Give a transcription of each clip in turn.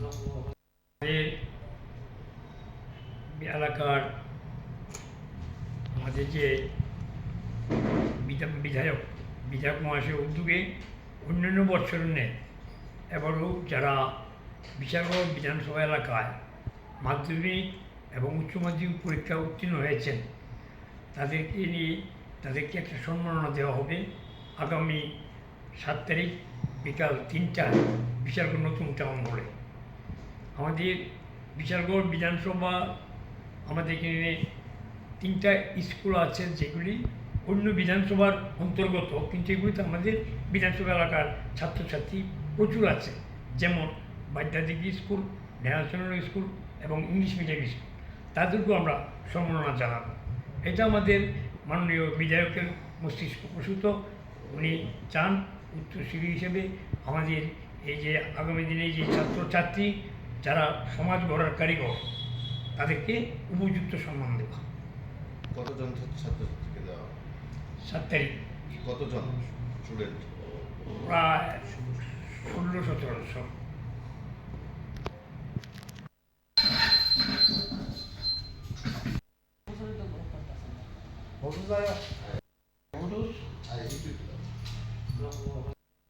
আমাদের এলাকার আমাদের যে বিধায়ক বিধায়ক মহাশয়ের উদ্যোগে অন্যান্য বছরের নেই এবারও যারা বিশালগড় বিধানসভা এলাকায় মাধ্যমিক এবং উচ্চ মাধ্যমিক পরীক্ষা উত্তীর্ণ হয়েছেন, তাদেরকে নিয়ে তাদেরকে একটা সম্মাননা দেওয়া হবে। আগামী সাত তারিখ বিকাল তিনটায় বিশালগড় নতুন টাউন হলে। আমাদের বিশালগড় বিধানসভা আমাদের এখানে তিনটা স্কুল আছে যেগুলি অন্য বিধানসভার অন্তর্গত, কিন্তু এগুলিতে আমাদের বিধানসভা এলাকার ছাত্রছাত্রী প্রচুর আছে। যেমন বাদ্যাদিক স্কুল ন্যাশনাল স্কুল এবং ইংলিশ মিডিয়াম স্কুল। তাদেরকেও আমরা সম্মাননা জানাব। এটা আমাদের মাননীয় বিধায়কের মস্তিষ্ক প্রসূত। উনি চান উত্তরসূরি হিসেবে আমাদের এই যে আগামী দিনে যে ছাত্রছাত্রী যারা সমাজ গড়ার কারিগর তাদেরকে উপযুক্ত সম্মান দেওয়া। কতজন ছাত্রছাত্রীকে দেওয়া? সাত তারিখ। কতজন স্টুডেন্ট প্রায় ষোলো সতেরোশো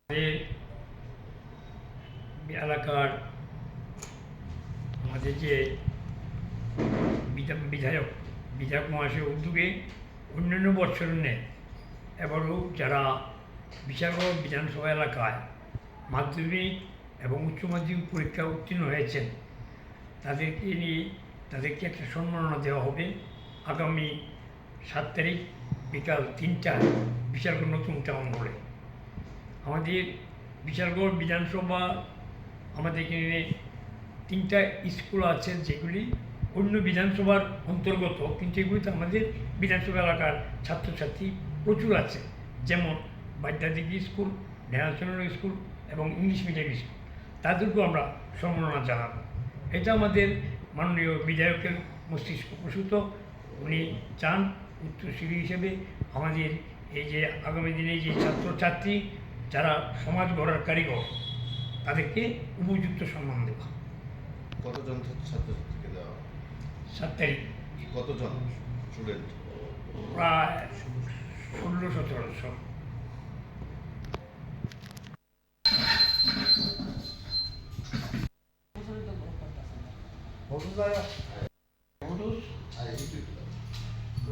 আমাদের এলাকার আমাদের যে বিধা- বিধায়ক বিধায়ক মহাশয়ের উদ্যোগে অন্যান্য বছরের নেই এবারও যারা বিশালগড় বিধানসভা এলাকায় মাধ্যমিক এবং উচ্চ মাধ্যমিক পরীক্ষা উত্তীর্ণ হয়েছেন, তাদেরকে নিয়ে তাদেরকে একটা সম্মাননা দেওয়া হবে। আগামী সাত তারিখ বিকাল তিনটায় বিশালগড় নতুন টাউন হলে। আমাদের বিশালগড় বিধানসভা আমাদের এখানে তিনটা স্কুল আছে যেগুলি অন্য বিধানসভার অন্তর্গত, কিন্তু এগুলিতে আমাদের বিধানসভা এলাকার ছাত্রছাত্রী প্রচুর আছে। যেমন বাদ্যাদিক স্কুল ন্যাশনাল স্কুল এবং ইংলিশ মিডিয়াম স্কুল। তাদেরকেও আমরা সম্মাননা জানাব। এটা আমাদের মাননীয় বিধায়কের মস্তিষ্ক প্রসূত। উনি চান উত্তরসূরি হিসেবে আমাদের এই যে আগামী দিনে যে ছাত্রছাত্রী যারা সমাজ গড়ার কারিগর, তাদেরকে উপযুক্ত সম্মান দেওয়া। কতজন ছাত্রছাত্রীকে দেওয়া সাত তারিখ। কতজন স্টুডেন্ট? প্রায় ষোলো সতেরোশো What was that?